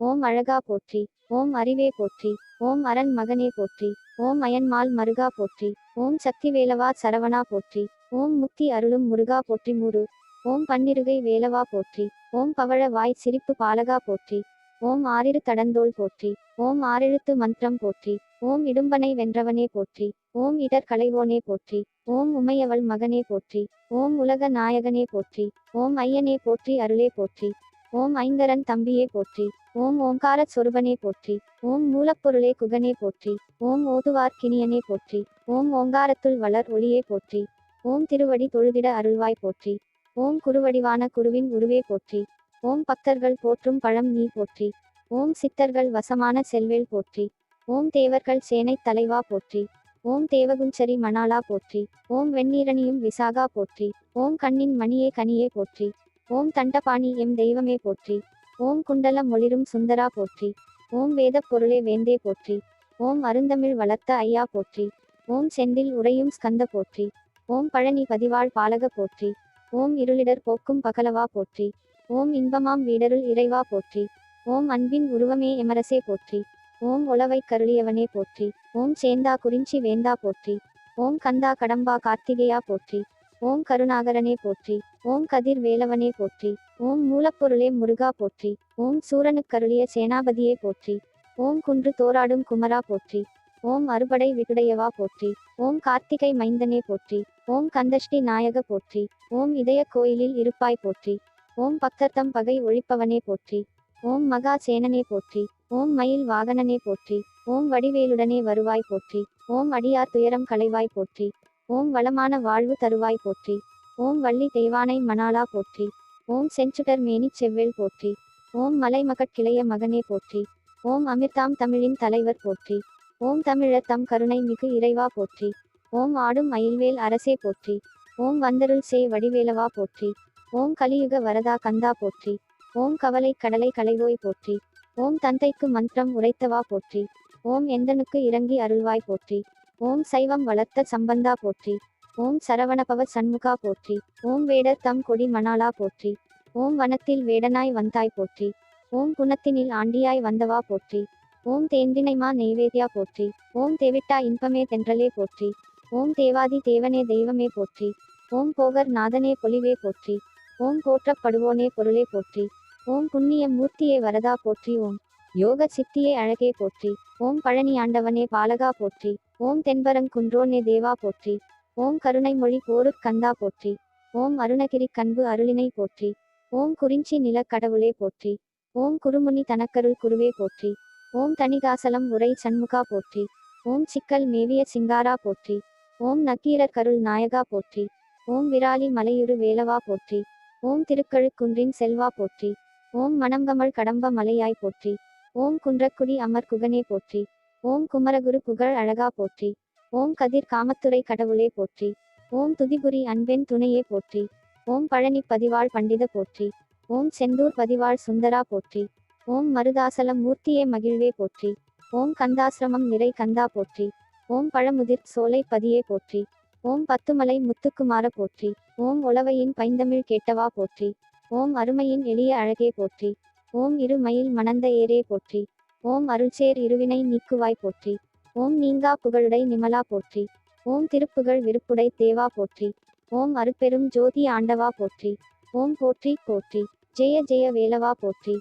ஓம் அழகா போற்றி ஓம் அறிவே போற்றி ஓம் அரண் மகனே போற்றி ஓம் அயன்மால் மருகா போற்றி ஓம் சக்திவேலவா சரவணா போற்றி ஓம் முக்தி அருளும் முருகா போற்றி முரு ஓம் பன்னிருகை வேலவா போற்றி ஓம் பவழ வாய் சிரிப்பு பாலகா போற்றி ஓம் ஆறிரு தடந்தோல் போற்றி ஓம் ஆறெழுத்து மந்திரம் போற்றி ஓம் இடும்பனை வென்றவனே போற்றி ஓம் இடர் களைவோனே போற்றி ஓம் உமையவள் மகனே போற்றி ஓம் உலக நாயகனே போற்றி ஓம் ஐயனே போற்றி அருளே போற்றி ஓம் ஐங்கரன் தம்பியே போற்றி ஓம் ஓங்கார சொருபனே போற்றி ஓம் மூலப்பொருளே குகனே போற்றி ஓம் ஓதுவார் கிணியனே போற்றி ஓம் ஓங்காரத்துள் வளர் ஒளியே போற்றி ஓம் திருவடி தொழுதிட அருள்வாய் போற்றி ஓம் குருவடிவான குருவின் உருவே போற்றி ஓம் பக்தர்கள் போற்றும் பழம் நீ போற்றி ஓம் சித்தர்கள் வசமான செல்வேல் போற்றி ஓம் தேவர்கள் சேனைத் தலைவா போற்றி ஓம் தேவகுஞ்சரி மணாலா போற்றி ஓம் வெண்ணீரணியும் விசாகா போற்றி ஓம் கண்ணின் மணியே கனியே போற்றி ஓம் தண்டபாணி எம் தெய்வமே போற்றி ஓம் குண்டலம் ஒளிரும் சுந்தரா போற்றி ஓம் வேதப் பொருளே வேந்தே போற்றி ஓம் அருந்தமிழ் வளர்த்த ஐயா போற்றி ஓம் செந்தில் உறையும் ஸ்கந்த போற்றி ஓம் பழனி பதிவாள் பாலக போற்றி ஓம் இருளிடர் போக்கும் பகலவா போற்றி ஓம் இன்பமாம் வீடருள் இறைவா போற்றி ஓம் அன்பின் உருவமே எமரசே போற்றி ஓம் உளவை கருளியவனே போற்றி ஓம் சேந்தா குறிஞ்சி வேந்தா போற்றி ஓம் கந்தா கடம்பா கார்த்திகேயா போற்றி ஓம் கருணாகரனே போற்றி ஓம் கதிர் வேலவனே போற்றி ஓம் மூலப்பொருளே முருகா போற்றி ஓம் சூரனுக்கருளிய சேனாபதியே போற்றி ஓம் குன்று தோராடும் குமரா போற்றி ஓம் அறுபடை விடுடையவா போற்றி ஓம் கார்த்திகை மைந்தனே போற்றி ஓம் கந்தஷ்டி நாயக போற்றி ஓம் இதய கோயிலில் இருப்பாய் போற்றி ஓம் பக்தர்த்தம் பகை ஒழிப்பவனே போற்றி ஓம் மகா சேனனே போற்றி ஓம் மயில் வாகனனே போற்றி ஓம் வடிவேலுடனே வருவாய் போற்றி ஓம் அடியார் துயரம் களைவாய் போற்றி ஓம் வளமான வாழ்வு தருவாய் போற்றி ஓம் வள்ளி தெய்வானை மணாலா போற்றி ஓம் செஞ்சுடர் மேனிச் செவ்வேல் போற்றி ஓம் மலைமகட் கிளைய மகனே போற்றி ஓம் அமிர்தாம் தமிழின் தலைவர் போற்றி ஓம் தமிழர் தம் கருணை மிகு இறைவா போற்றி ஓம் ஆடும் அயில்வேல் அரசே போற்றி ஓம் வந்தருள் சே வடிவேலவா போற்றி ஓம் கலியுக வரதா கந்தா போற்றி ஓம் கவலை கடலை களைவோய் போற்றி ஓம் தந்தைக்கு மந்திரம் உரைத்தவா போற்றி ஓம் எந்தனுக்கு இறங்கி அருள்வாய் போற்றி ஓம் சைவம் வளர்த்த சம்பந்தா போற்றி ஓம் சரவணபவ சண்முகா போற்றி ஓம் வேடர் தம் கொடி மணாலா போற்றி ஓம் வனத்தில் வேடனாய் வந்தாய் போற்றி ஓம் குணத்தினில் ஆண்டியாய் வந்தவா போற்றி ஓம் தேந்தினைமா நெய்வேத்யா போற்றி ஓம் தேவிட்டா இன்பமே தென்றலே போற்றி ஓம் தேவாதி தேவனே தெய்வமே போற்றி ஓம் போகர் நாதனே பொலிவே போற்றி ஓம் போற்றப்படுவோனே பொருளே போற்றி ஓம் புண்ணிய மூர்த்தியே வரதா போற்றி ஓம் யோக சித்தியே அழகே போற்றி ஓம் பழனி ஆண்டவனே பாலகா போற்றி ஓம் தென்பரங் குன்றோனே தேவா போற்றி ஓம் கருணை மொழி போருட் கந்தா போற்றி ஓம் அருணகிரி கண்பு அருளினை போற்றி ஓம் குறிஞ்சி நிலக்கடவுளே போற்றி ஓம் குருமுனி தனக்கருள் குருவே போற்றி ஓம் தணிகாசலம் உரை சண்முகா போற்றி ஓம் சிக்கல் மேவிய சிங்காரா போற்றி ஓம் நக்கீரர் கருள் நாயகா போற்றி ஓம் விராலி மலையுரு வேலவா போற்றி ஓம் திருக்கழுக்குன்றின் செல்வா போற்றி ஓம் மணங்கமழ் கடம்ப மலையாய் போற்றி ஓம் குன்றக்குடி அமர் குகனே போற்றி ஓம் குமரகுரு புகழ் அழகா போற்றி ஓம் கதிர் காமத்துறை கடவுளே போற்றி ஓம் துதிபுரி அன்பெண் துணையே போற்றி ஓம் பழனி பதிவாள் பண்டித போற்றி ஓம் செந்தூர் பதிவாள் சுந்தரா போற்றி ஓம் மருதாசலம் மூர்த்தியே மகிழ்வே போற்றி ஓம் கந்தாசிரமம் நிறை கந்தா போற்றி ஓம் பழமுதிர் சோலை பதியே போற்றி ஓம் பத்துமலை முத்துக்குமார போற்றி ஓம் உளவையின் பைந்தமிழ் கேட்டவா போற்றி ஓம் அருமையின் எளிய அழகே போற்றி ஓம் இரு மயில் மணந்த ஏரே போற்றி. ஓம் அருள்சேர் இருவினை நீக்குவாய் போற்றி. ஓம் நீங்கா புகழுடை நிமலா போற்றி. ஓம் திருப்புகழ் விருப்புடை தேவா போற்றி. ஓம் அருப்பெரும் ஜோதி ஆண்டவா போற்றி. ஓம் போற்றி போற்றி. ஜெய ஜெய வேலவா போற்றி.